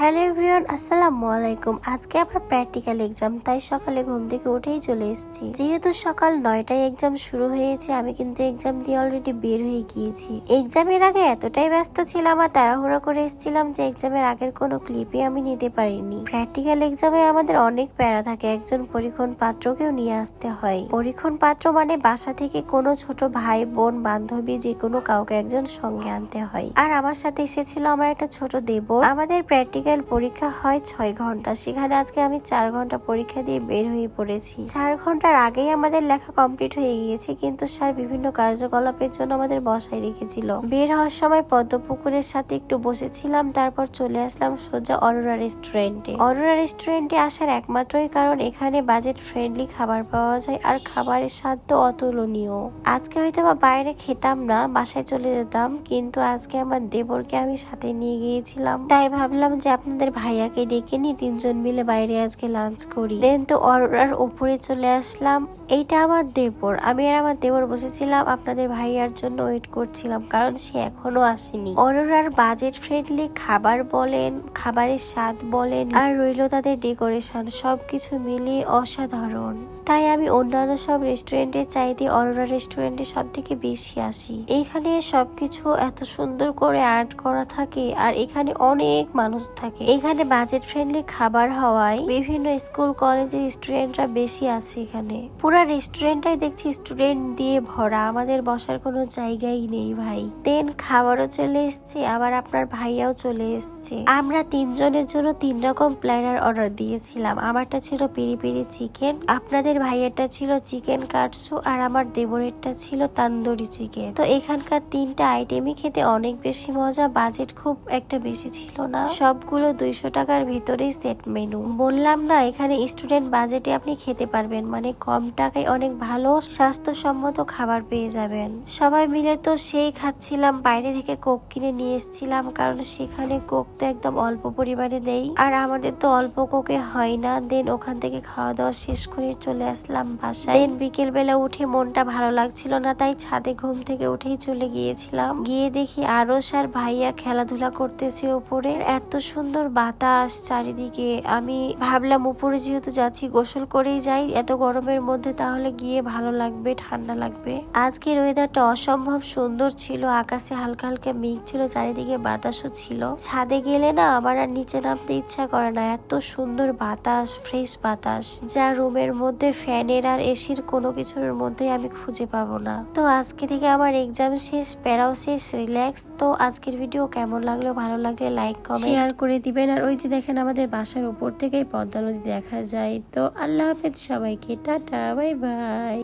Hello everyone, আসসালামু আলাইকুম। আজকে আবার প্র্যাকটিক্যাল এক্সাম তাই সকালে ঘুম থেকে উঠেই চলে এসেছি। যেহেতু সকাল নয়টায় এক্সাম শুরু হয়েছে, আমি কিন্তু এক্সাম দিয়ে অলরেডি বের হয়ে গিয়েছি। এক্সামের আগে এতটাই ব্যস্ত ছিলাম আর তাড়াহুড়ো করে এসেছিলাম যে এক্সামের আগের কোনো ক্লিপই আমি নিতে পারিনি। প্র্যাকটিক্যাল এক্সামে আমাদের অনেক প্যারা থাকে, একজন পরীক্ষণ পাত্রকেও নিয়ে আসতে হয়। পরীক্ষণ পাত্র মানে বাসা থেকে কোনো ছোট ভাই, বোন, বান্ধবী, যে কোনো কাউকে একজন সঙ্গে আনতে হয়। আর আমার সাথে এসেছিল আমার একটা ছোট দেব আমাদের প্র্যাকটিক্যাল পরীক্ষা হয় ছয় ঘণ্টা। সেখানে আজকে আমি চার ঘণ্টা পরীক্ষা দিয়ে বের হয়ে পড়েছি। চার ঘণ্টার আগেই আমাদের লেখা কমপ্লিট হয়ে গিয়েছে, কিন্তু স্যার বিভিন্ন কার্যকলাপের জন্য আমাদের বসায় রেখেছিল। বের হওয়ার সময় পদ্মপুকুরের সাথে একটু বসেছিলাম, তারপর চলে আসলাম সোজা অরোরা রেস্টুরেন্টে। অরোরা রেস্টুরেন্টে আসার একমাত্রই কারণ, এখানে বাজেট ফ্রেন্ডলি খাবার পাওয়া যায় আর খাবারের স্বাদ তো অতুলনীয়। আজকে হয়তো বা বাইরে খেতাম না, বাসায় চলে যেতাম, কিন্তু আজকে আমার দেবরকে আমি সাথে নিয়ে গিয়েছিলাম। তাই ভাবলাম যে আপনাদের ভাইয়াকে ডেকে নিয়ে তিনজন মিলে বাইরে আজকে লাঞ্চ করি। দেন তো অরোরার ওপরে চলে আসলাম। এইটা আমার দেবর। আমি আর আমার দেবর বসেছিলাম আপনাদের ভাইয়ার জন্য ওয়েট করছিলাম, কারণ সে এখনও আসেনি। অরোরার বাজেট ফ্রেন্ডলি খাবার বলেন, খাবারের স্বাদ বলেন, আর রইল তাদের ডেকোরেশন সবকিছু মিলিয়ে অসাধারণ। তাই আমি অন্যান্য সব রেস্টুরেন্টে চাইতে অরোরা রেস্টুরেন্টে সব থেকে বেশি আসি। এইখানে সবকিছু এত সুন্দর করে আর্ট করা থাকে, আর এখানে অনেক মানুষ থাকে। এখানে বাজেট ফ্রেন্ডলি খাবার হওয়ায় বিভিন্ন স্কুল কলেজের স্টুডেন্টরা বেশি আছে এখানে। পুরো রেস্টুরেন্টটাই দেখছি স্টুডেন্ট দিয়ে ভরা। আমাদের বসার কোনো জায়গাই নেই ভাই। দেন খাবারও চলে এসছে, আবার আপনার ভাইয়াও চলে এসছে। আমরা তিনজনের জন্য তিন রকম প্ল্যানার অর্ডার দিয়েছিলাম। আমারটা ছিল পেরি পেরি চিকেন আপনাদের ভাইয়েরটা ছিল চিকেন কাটসু আর আমার দেবরেরটা ছিল তান্দুরি চিকেন তো এখানকার তিনটা আইটেমই খেতে অনেক বেশি মজা বাজেট খুব একটা বেশি ছিল না। সবগুলো দুইশো টাকার ভিতরেই সেট মেনু বললাম না, এখানে স্টুডেন্ট বাজেটে আপনি খেতে পারবেন মানে কম টাকায় অনেক ভালো, স্বাস্থ্যসম্মত খাবার পেয়ে যাবেন। সবাই মিলে তো সেই খাচ্ছিলাম, বাইরে থেকে কোক কিনে নিয়ে এসেছিলাম, কারণ সেখানে কোক তো একদম অল্প পরিমাণে দেই। আর আমাদের তো অল্প কোকে হয় না, দেন ওখান থেকে খাওয়া দাওয়া শেষ করে চলে আসলাম বাসায়। দেন বিকেল বেলা উঠে মনটা ভালো লাগছিল না, তাই ছাদে ঘুম থেকে উঠেই চলে গিয়েছিলাম। গিয়ে দেখি আরও সার ভাইয়া খেলাধুলা করতেছে উপরে। এত সুন্দর বাতাস চারিদিকে। আমি ভাবলাম, উপরে যেহেতু যাচ্ছি, গোসল করেই যাই। এত গরমের মধ্যে তাহলে গিয়ে ভালো লাগবে, ঠান্ডা লাগবে। আজকের ওয়েদারটা অসম্ভব সুন্দর ছিল, আকাশে হালকা হালকা মেঘ ছিল, চারিদিকে বাতাসও ছিল। ছাদে গেলে না আমার আর নিচে নামতে ইচ্ছা করে না, এত সুন্দর বাতাস ফ্রেশ বাতাস। যা রুমের মধ্যে ফ্যানের আর এসির কোনো কিছুর মধ্যে আমি খুঁজে পাবো না। তো আজকে থেকে আমার এক্সাম শেষ প্যারাও শেষ রিল্যাক্স তো আজকের ভিডিও কেমন লাগল, ভালো লাগলে লাইক কমেন্ট শেয়ার করে দিবেন। আর ওই যে দেখেন আমাদের বাসার উপর থেকেই পদ্মা নদী দেখা যায়। তো আল্লাহ হাফেজ সবাইকে, টাটা বাই